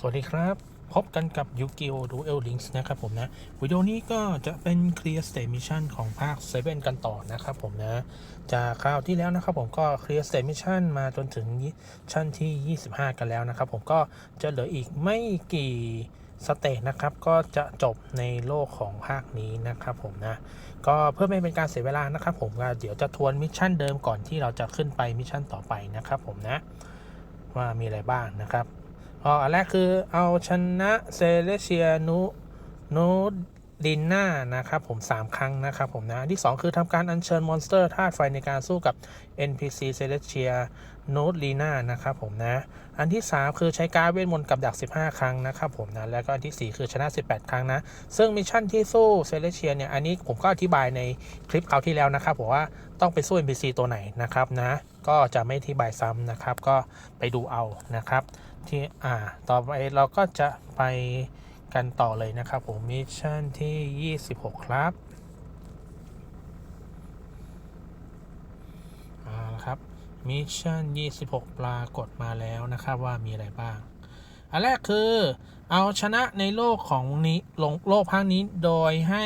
สวัสดีครับ พบกันกับยูกิโอดูเอลลิงส์นะครับผมนะ วิดีโอนี้ก็จะเป็น Clear State Mission ของภาค7กันต่อนะครับผมนะ จากคราวที่แล้วนะครับผมก็ Clear State Mission มาจนถึงชั้นที่ 25 กันแล้วนะครับผมก็จะเหลืออีกไม่กี่สเตจนะครับก็จะจบในโลกของภาคนี้นะครับผมนะ ก็เพื่อไม่เป็นการเสียเวลานะครับผมก็เดี๋ยวจะทวนมิชชั่นเดิมก่อนที่เราจะขึ้นไปมิชชั่นต่อไปนะครับผมนะ ว่ามีอะไรบ้างนะครับ ก็อันแรกคือเอาชนะเซเลเชียนูนูดินนานะครับผม 3 ครั้งนะครับผมนะอันที่ 2 คือทำการอัญเชิญมอนสเตอร์ธาตุไฟในการสู้กับ NPC เซเลเชียนูลีนานะครับผมนะ อันที่ 3 คือใช้การเวทมนต์กับดัก 15 ครั้งนะครับผมนะ แล้วก็อันทีสี่4 คือชนะ 18 ครั้งนะ ซึ่งมิชชั่นที่สู้เซเลเชียเนี่ย อันนี้ผมก็อธิบายในคลิปคราวที่แล้วนะครับผมว่าต้องไปสู้ NPC ตัวไหนนะครับนะ ก็จะไม่อธิบายซ้ำนะครับ ก็ไปดูเอานะครับ ที่อ่าต่อไปเราก็จะไปกันต่อเลยนะครับผมมิชชั่นที่ 26 ครับเอาละครับมิชชั่น 26 ปรากฏมาแล้วนะครับว่ามีอะไรบ้าง อันแรกคือเอาชนะในโลกของนี้ลงโลกภาคนี้โดยให้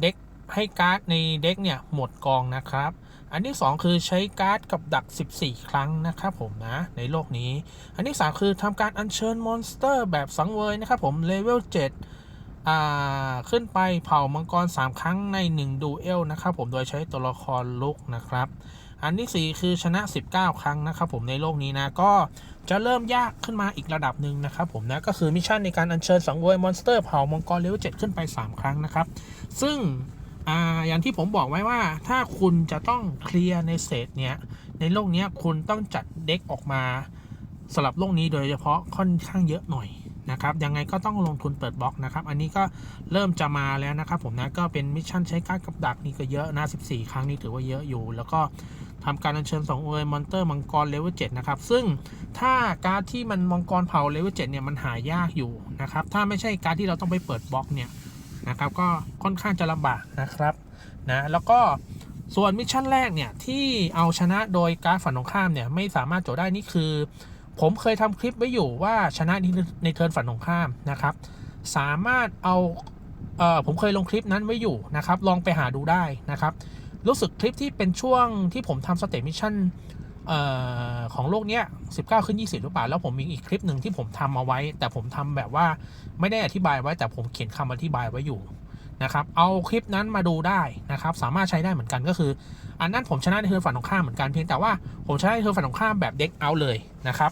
เด็กให้การ์ดในเด็กเนี่ยหมดกองนะครับ อันที่ 2 คือใช้การ์ดกับดัก 14 ครั้งนะครับผมนะ ในโลกนี้ อันที่ 3 คือทำการอัญเชิญมอนสเตอร์แบบสังเวยนะครับผมเลเวล7อ่าขึ้นไปเผ่ามังกร 3 ครั้งใน 1 ดูเอลนะครับผมโดยใช้ตัวละครลุกนะครับ อันที่ 4 คือชนะ 19 ครั้งนะครับผมในโลกนี้นะ ก็จะเริ่มยากขึ้นมาอีกระดับหนึ่งนะครับผมนะ ก็คือมิชชั่นในการอัญเชิญสังเวยมอนสเตอร์เผ่ามังกรเลเวล7ขึ้นไป 3 ครั้งนะครับ ซึ่ง อ่าอย่างที่ผมบอกไว้ว่า ถ้าคุณจะต้องเคลียร์ในเศษเนี้ยในโลกเนี้ยคุณต้องจัดเด็กออกมาสำหรับโลกนี้โดยเฉพาะค่อนข้างเยอะหน่อยนะครับยังไงก็ต้องลงทุนเปิดบล็อกนะครับ อันนี้ก็เริ่มจะมาแล้วนะครับผมนะก็เป็นมิชชั่นใช้การกับดักนี่ก็เยอะนะ 14 ครั้งนี้ถือว่าเยอะอยู่ แล้วก็ทำการอัญเชิญ2เอยมอนเตอร์มังกรเลเวล7นะครับ ซึ่งถ้าการที่มันมังกรเผาเลเวล7เนี่ยมันหายากอยู่นะครับ ถ้าไม่ใช่การที่เราต้องไปเปิดบล็อกเนี่ย นะครับ ก็ค่อนข้างจะลำบากนะครับนะแล้วก็ส่วนมิชชั่นแรกเนี่ยที่เอาชนะโดยการฝันตรงข้ามเนี่ยไม่สามารถโจได้นี่คือ ผมเคยทำคลิปไว้อยู่ว่าชนะในเทิร์นฝันตรงข้ามนะครับ สามารถเอาเอ่อผมเคยลงคลิปนั้นไว้อยู่นะครับ ลองไปหาดูได้นะครับ รู้สึกคลิปที่เป็นช่วงที่ผมทำสเต t มิชชั่น ออของโลกเนี้ย19 ขึ้น 20 หรือเปล่า แล้วผมมีอีกคลิปหนึ่งที่ผมทำเอาไว้ แต่ผมทำแบบว่าไม่ได้อธิบายไว้ แต่ผมเขียนคำอธิบายไว้อยู่นะครับ เอาคลิปนั้นมาดูได้นะครับ สามารถใช้ได้เหมือนกันก็คือ อันนั้นผมชนะในเธอฝั่งตรงข้ามเหมือนกันเพียงแต่ว่าผมชนะในเธอฝั่งตรงข้ามแบบเด็กเอาเลยนะครับ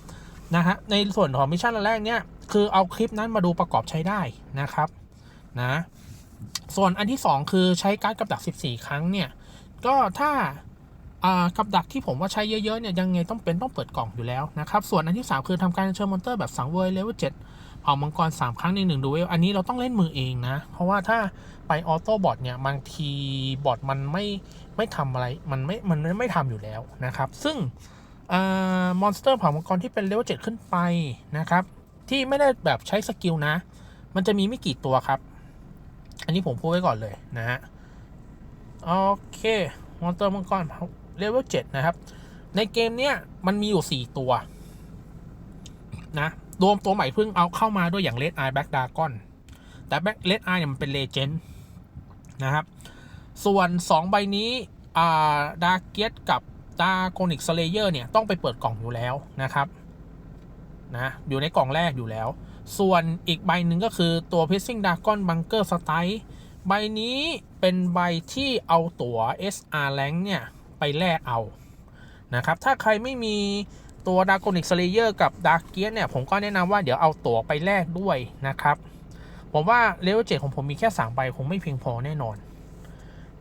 นะฮะในส่วนของมิชชั่นแรกเนี่ยคือเอาคลิปนั้นมาดูประกอบใช้ได้นะครับนะส่วนอันที่ 2 คือใช้การ์ดกับดัก 14 ครั้งเนี่ยก็ถ้า กับดักที่ผมว่าใช้เยอะๆเนี่ยยังไงต้องเป็นต้องเปิดกล่องอยู่แล้วนะครับ ส่วนอันที่ 3 คือทำการเชิญมอนเตอร์แบบสังเวยเลเวล7เผ่ามังกร 3 ครั้งใน1ดูเวลอันนี้เราต้องเล่นมือเองนะ เพราะว่าถ้าไปออโต้บอทเนี่ยบางทีบอทมันไม่ไม่ทำอะไรมันไม่มันไม่ไม่ทำอยู่แล้วนะครับ ซึ่งมอนสเตอร์เผ่ามังกรที่เป็นเลเวล7ขึ้นไปนะครับ ที่ไม่ได้แบบใช้สกิลนะ มันจะมีไม่กี่ตัวครับ อันนี้ผมพูดไว้ก่อนเลยนะฮะโอเคมอนสเตอร์มังกร เลเวล7นะครับ ในเกมเนี้ยมันมีอยู่ 4 ตัว นะรวมตัวใหม่เพิ่งเอาเข้ามาด้วยอย่างเลดไอแบ็กดากอนแต่แบ็กเลดไอเนี่ยมันเป็นเลเจนด์นะครับ ส่วน 2 ใบนี้อ่าดาเกียกับดาโกนิกสเลเยอร์เนี่ยต้องไปเปิดกล่องอยู่แล้วนะครับนะอยู่ในกล่องแรกอยู่แล้ว ส่วนอีกใบหนึ่งก็คือตัว Pissing Dragon Bunker Strike ใบนี้เป็นใบที่เอาตั๋ว SR Rank เนี่ย ไปแลกเอานะครับถ้าใครไม่มีตัวดา g o นิกสเลเยอร์กับดาร์เกียเนี่ยผมก็แนะนำว่าเดี๋ยวเอาตั๋วไปแลกด้วยนะครับผมว่าเลเวลเจ็ของผมมีแค่3ใบคงไม่เพียงพอแน่นอน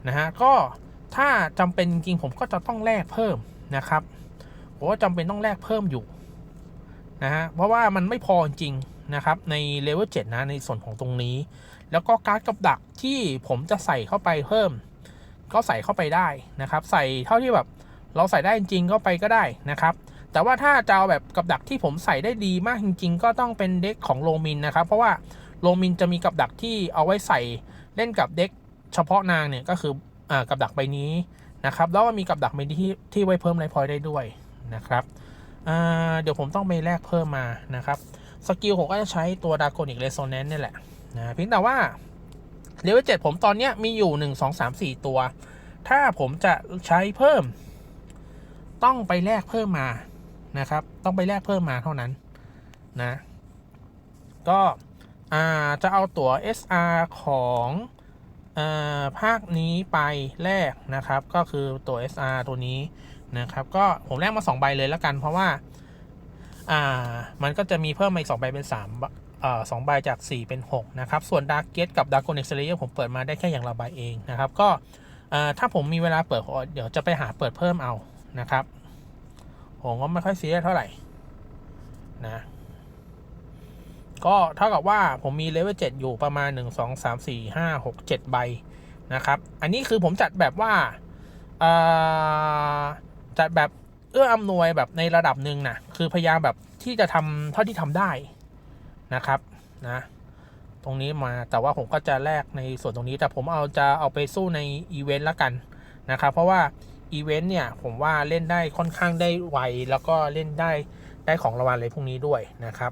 นะฮะก็ถ้าจำเป็นจริงผมก็จะต้องแลกเพิ่มนะครับผมว่าจำเป็นต้องแลกเพิ่มอยู่นะฮะเพราะว่ามันไม่พอจริงนะครับในเลเวล7นะในส่วนของตรงนี้ แล้วก็การ์ดกับดักที่ผมจะใส่เข้าไปเพิ่ม ก็ใส่เข้าไปได้นะครับ ใส่เท่าที่แบบเราใส่ได้จริงๆเข้าไปก็ได้นะครับ แต่ว่าถ้าจะเอาแบบกับดักที่ผมใส่ได้ดีมากจริง ๆ ก็ต้องเป็นเด็กของโลมินนะครับ เพราะว่าโลมินจะมีกับดักที่เอาไว้ใส่เล่นกับเด็กเฉพาะนางเนี่ยก็คืออกับดักใบนี้นะครับ แล้วก็มีกับดักใบที่ที่ไว้เพิ่มไลฟ์พอยได้ด้วยนะครับเดี๋ยวผมต้องไปแลกเพิ่มมานะครับ สกิลผมก็จะใช้ตัวดากอนิกเรโซ n น n นี่แหละนะเพียงแต่ว่า เลเวลเจ็ดผมตอนเนี้ยมีอยู่หนึ่งสองสามสี่ตัว ถ้าผมจะใช้เพิ่ม ต้องไปแลกเพิ่มมานะครับ ต้องไปแลกเพิ่มมาเท่านั้นนะ ก็จะเอาตั๋ว SR ของอภาคนี้ไปแลกนะครับ ก็คือตัว SR ตัวนี้นะครับ ก็ผมแลกมา 2 ใบเลยแล้วกัน เพราะว่า อ่า มันก็จะมีเพิ่มมาอีก 2 ใบเป็น3 สองใบจาก 4 เป็น 6 นะครับ ส่วน Dark Gate กับ Dark Onyx Slayer ผมเปิดมาได้แค่อย่างละใบเองนะครับ ก็ถ้าผมมีเวลาเปิดเดี๋ยวจะไปหาเปิดเพิ่มเอานะครับ ผมก็ไม่ค่อยเรียเท่าไหร่นะก็เท่ากับว่าผมมีเลเวล7อยู่ประมาณ 1 2 3 4 5 6 7 ใบนะครับ อันนี้คือผมจัดแบบว่าจัดแบบเอื้ออำนวยแบบในระดับหนึ่งนะคือพยายามแบบที่จะทำเท่าที่ทำได้ นะครับนะตรงนี้มาแต่ว่าผมก็จะแลกในส่วนตรงนี้แต่ผมเอาจะเอาไปสู้ในอีเวนต์ละกันนะครับเพราะว่าอีเวนต์เนี่ยผมว่าเล่นได้ค่อนข้างได้ไวแล้วก็เล่นได้ได้ของรางวัลอะไรพวกนี้ด้วยนะครับ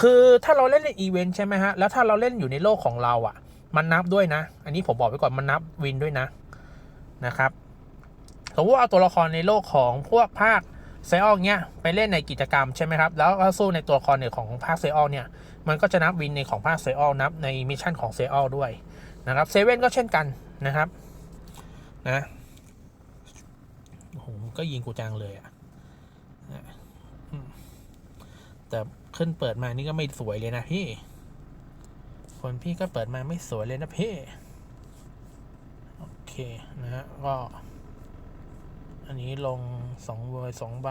คือถ้าเราเล่นในอีเวนต์ใช่ไหมฮะแล้วถ้าเราเล่นอยู่ในโลกของเราอะ่ะ มันนับด้วยนะ อันนี้ผมบอกไปก่อนมันนับวินด้วยนะนะครับสมมติว่าเอาตัวละครในโลกของพวกภาค เซออลเนี้ยไปเล่นในกิจกรรมใช่ไหมครับ แล้วก็สู้ในตัวละครเนี่ยของภาคเซออลเนี่ย มันก็จะนับวินในของภาคเซออลนับในมิชชั่นของเซออลด้วยนะครับเซเว่นก็เช่นกันนะครับนะโอ้โหก็ยิงกูจังเลยอะ่ะแต่ขึ้นเปิดมานี่ก็ไม่สวยเลยนะพี่ คนพี่ก็เปิดมาไม่สวยเลยนะพี่ โอเคนะฮะก็ อันนี้ลงสองเวอร์สองบ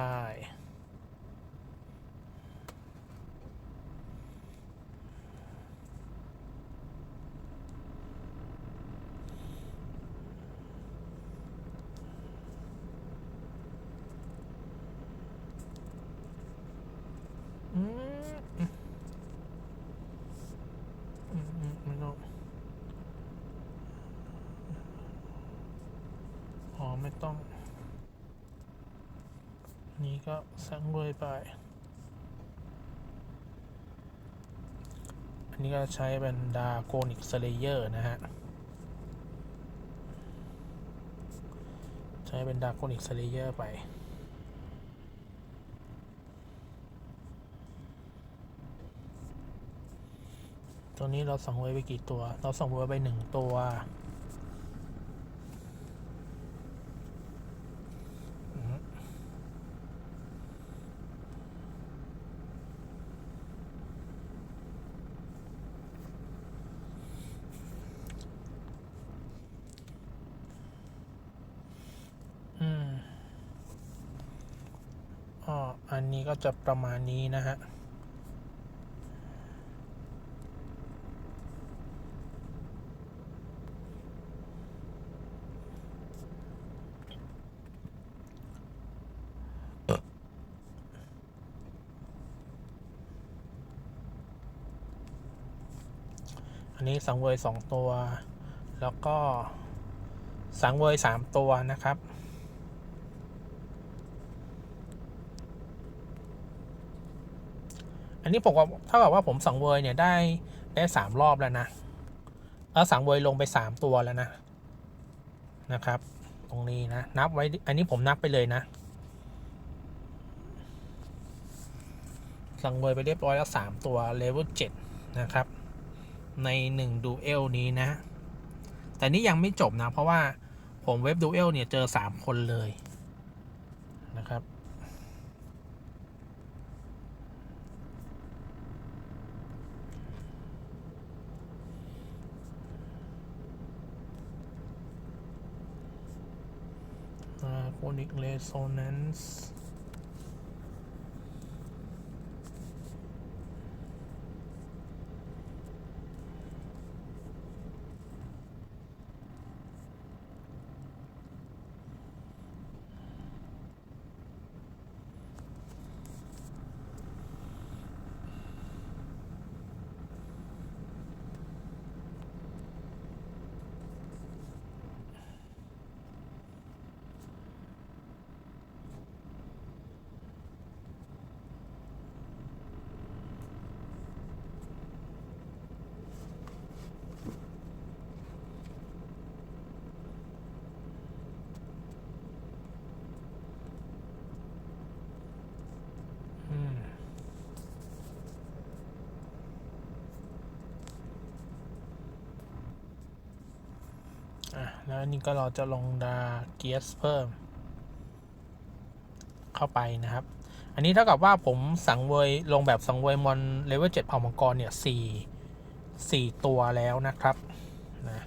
อืมอืมอืมอืมไม่ต้องอ๋อไม่ต้อง นี้ก็สังเวยไป อันนี้ก็ใช้เป็นดาโกนิกสเลเยอร์นะฮะ ใช้เป็นดาโกนิกสเลเยอร์ไปตัวนี้เราสังเวยไปกี่ตัว เราสังเวยไปหนึ่งตัว อันนี้ก็จะประมาณนี้นะฮะอันนี้สังเวยสองตัว แล้วก็สังเวยสามตัวนะครับ อันนี้ผมก็เท่ากับว่าผมสังเวยเนี่ยได้ได้สามรอบแล้วนะแล้วสังเวยลงไปสามตัวแล้วนะนะครับ ตรงนี้นะนับไว้อันนี้ผมนับไปเลยนะสังเวยไปเรียบร้อยแล้วสามตัวเลเวลเจ็ดนะครับ ในหนึ่งดูเอลนี้นะ แต่นี่ยังไม่จบนะ เพราะว่าผมเว็บดูเอลเนี่ยเจอสามคนเลยนะครับ โคนิก แล้วนี่ก็เราจะลงดาเกียสเพิ่ม เข้าไปนะครับ อันนี้เท่ากับว่าผมสังเวยลงแบบสังเวยมอนเลเวลเจ็ดเผ่ามังกรเนี่ยสี่สี่ตัวแล้วนะครับนะ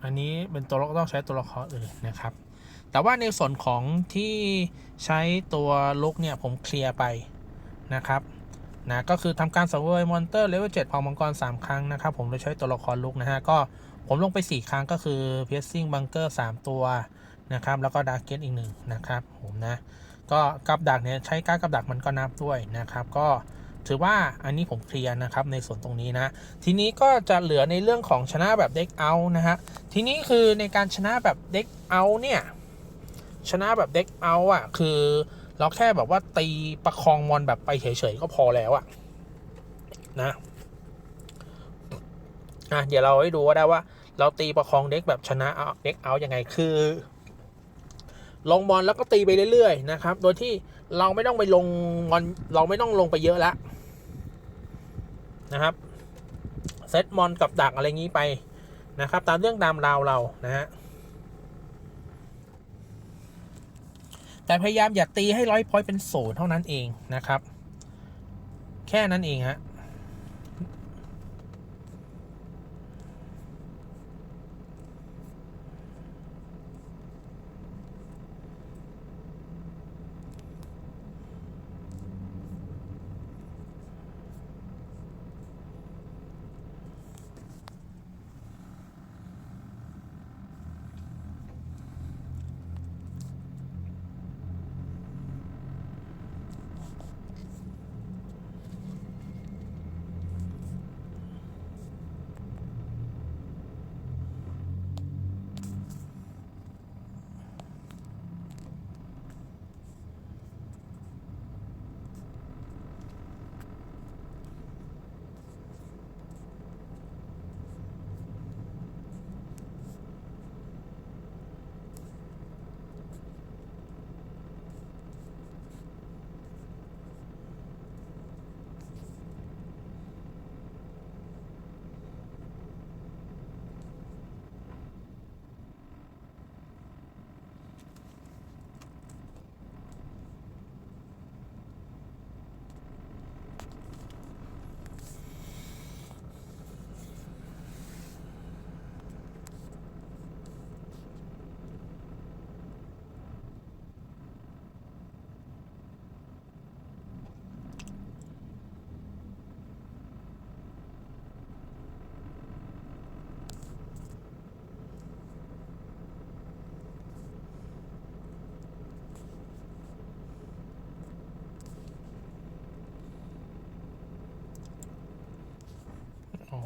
อั นนี้เป็นตัวละต้องใช้ตัวละครอื่นนะครับ แต่ว่าในส่วนของที่ใช้ตัวลุกเนี่ยผมเคลียร์ไปนะครับนะก็คือทำการสังเวยมอนเตอร์เลเวล7เผ่ามังกร 3 ครั้งนะครับผมโดยใช้ตัวละครลุกนะฮะก็ผมลงไป 4 ครั้งก็คือเพ c ซิ่งบังเกอร์3ตัวนะครับแล้วก็ดาร์เกตอีกหนึ่งนะครับผมนะก็กับดักเนี่ยใช้การกับดักมันก็นับด้วยนะครับ ก็ ถือว่าอันนี้ผมเคลียร์นะครับในส่วนตรงนี้นะ ทีนี้ก็จะเหลือในเรื่องของชนะแบบเด็กเอานะฮะ ทีนี้คือในการชนะแบบเด็กเอาเนี่ยชนะแบบเด็กเอาอะคือเราแค่แบบว่าตีประคองมอนแบบไปเฉยๆก็พอแล้วอะนะอะเดี๋ยวเราให้ดูว่าได้ว่า เราตีประคองเด็กแบบชนะเอาเด็กเอายังไงคือ ลงมอนแล้วก็ตีไปเรื่อยๆนะครับ โดยที่เราไม่ต้องไปลงมอนเราไม่ต้องลงไปเยอะแล้ว นะครับเซตมอนกับดักอะไรงี้ไปนะครับ ตามเรื่องตามราวเรานะฮะแต่พยายามอย่าตีให้ร้อยพอยต์เป็นศูนย์เท่านั้นเองนะครับ แค่นั้นเองฮะ โอ้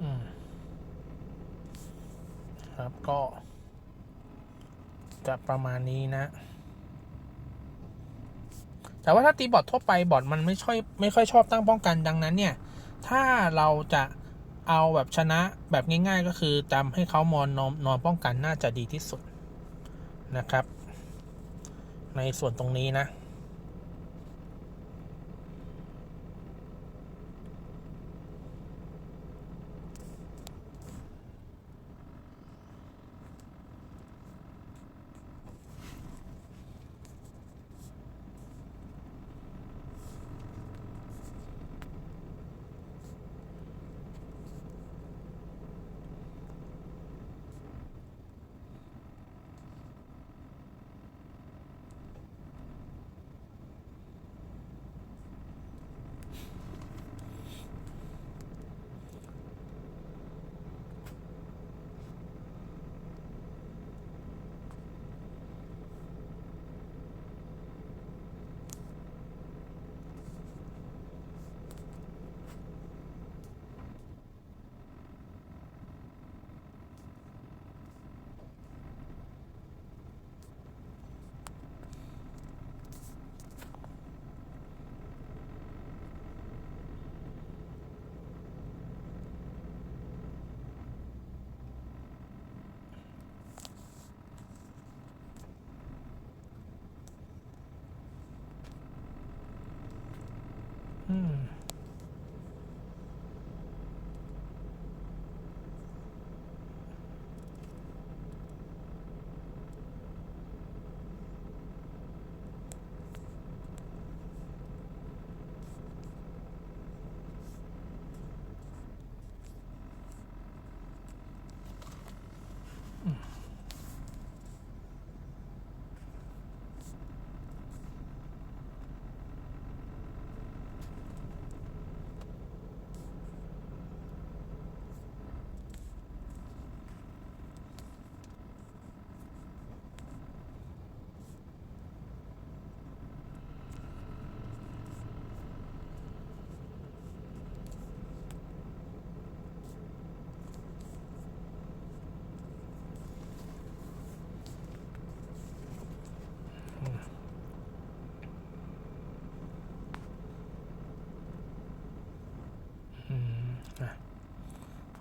อืมครับก็ จะประมาณนี้นะ แต่ว่าถ้าตีบอททั่วไปบอทมันไม่ค่อยไม่ค่อยชอบตั้งป้องกันดังนั้นเนี่ย ถ้าเราจะ เอาแบบชนะแบบง่าย ๆ ก็คือจำให้เขามอนนอนนอนป้องกันน่าจะดีที่สุดนะครับ ในส่วนตรงนี้นะนะ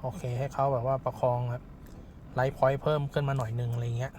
โอเคให้เขาแบบว่าประคองครับไลท์พอยต์เพิ่มขึ้นมาหน่อยหนึ่งอะไรเงี้ย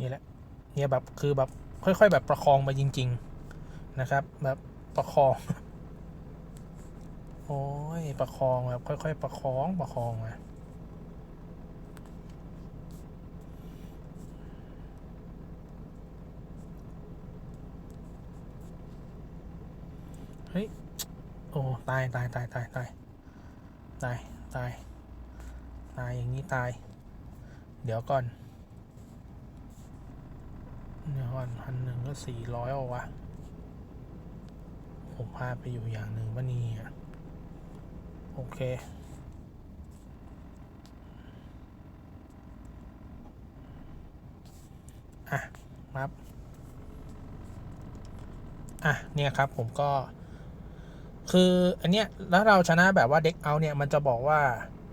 นี่แหละเนี่ยแบบคือแบบค่อย ๆ แบบประคองไปจริง ๆนะครับ แบบประคอง โอ้ยประคองแบบค่อย ๆ ประคองประคองมาเฮ้ย โอ้ตายตายตายตายตายตายตายตายอย่างนี้ตาย เดี๋ยวก่อน เดี๋ยวก่อนพันหนึ่งก็สี่ร้อยเอาวะ ผมพาไปอยู่อย่างหนึ่งว่านี่อะ โอเคอะครับอะเนี่ยครับผมก็ คืออันเนี้ยแล้วเราชนะแบบว่าเด็กเอาเนี่ย มันจะบอกว่า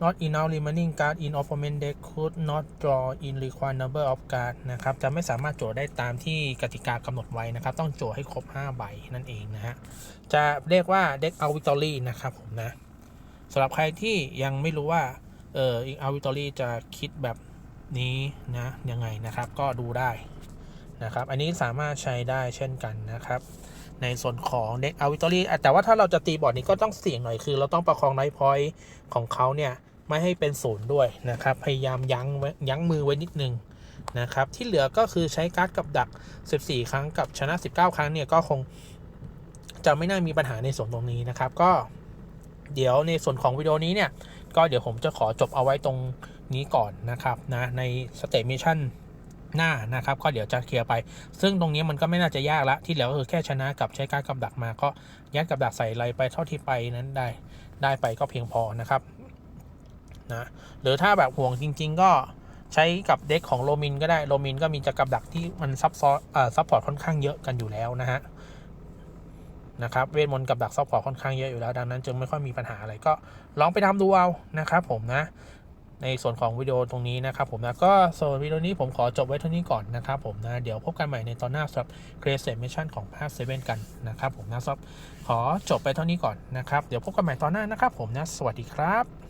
not enough remaining card in opponent deck could not draw in required number of card นะครับ จะไม่สามารถโจทย์ได้ตามที่กติกากำหนดไว้นะครับ ต้องโจทย์ให้ครบ 5 ใบนั่นเองนะฮะ จะเรียกว่า deck out victory นะครับผมนะสำหรับใครที่ยังไม่รู้ว่า เออ out victory จะคิดแบบนี้นะยังไงนะครับ ก็ดูได้นะครับ อันนี้สามารถใช้ได้เช่นกันนะครับ ในส่วนของเด็กอาวิตอรี่แต่ว่าถ้าเราจะตีบอร์ดนี้ก็ต้องเสี่ยงหน่อยคือ เราต้องประคองไนท์พอยต์ของเขาเนี่ยไม่ให้เป็นศูนย์ด้วยนะครับ พยายามยั้งยั้งมือไว้นิดนึงนะครับ ที่เหลือก็คือใช้การ์ดกับดัก 14 ครั้งกับชนะ 19 ครั้งเนี่ยก็คงจะไม่น่ามีปัญหาในส่วนตรงนี้นะครับ ก็เดี๋ยวในส่วนของวิดีโอนี้เนี่ย ก็เดี๋ยวผมจะขอจบเอาไว้ตรงนี้ก่อนนะครับนะในสเต t มิชั่น หน้านะครับก็เดี๋ยวจะเคลียร์ไป ซึ่งตรงนี้มันก็ไม่น่าจะยากละที่เหลือก็คือแค่ชนะกับใช้การกับดักมาก็ยัดกับดักใส่อะไรไปเท่าที่ไปนั้นได้ได้ไปก็เพียงพอนะครับนะหรือถ้าแบบห่วงจริง ๆ ก็ใช้กับเด็กของโรมินก็ได้โรมินก็มีจะกับดักที่มันซับซ้อนเอ่อซับพอร์ตค่อนข้างเยอะกันอยู่แล้วนะฮะนะครับเวทมนต์กับดักซับพอร์ตค่อนข้างเยอะอยู่แล้วดังนั้น จึงไม่ค่อยมีปัญหาอะไรก็ลองไปทำดูเอานะครับผมนะ ในส่วนของวิดีโอตรงนี้นะครับผมนะก็ส่วนวิดีโอนี้ผมขอจบไว้เท่านี้ก่อนนะครับผมนะเดี๋ยวพบกันใหม่ในตอนหน้าสำหรับ Create Mission ของภาค7กันนะครับผมนะสำหรับขอจบไปเท่านี้ก่อนนะครับเดี๋ยวพบกันใหม่ตอนหน้านะครับผมนะสวัสดีครับ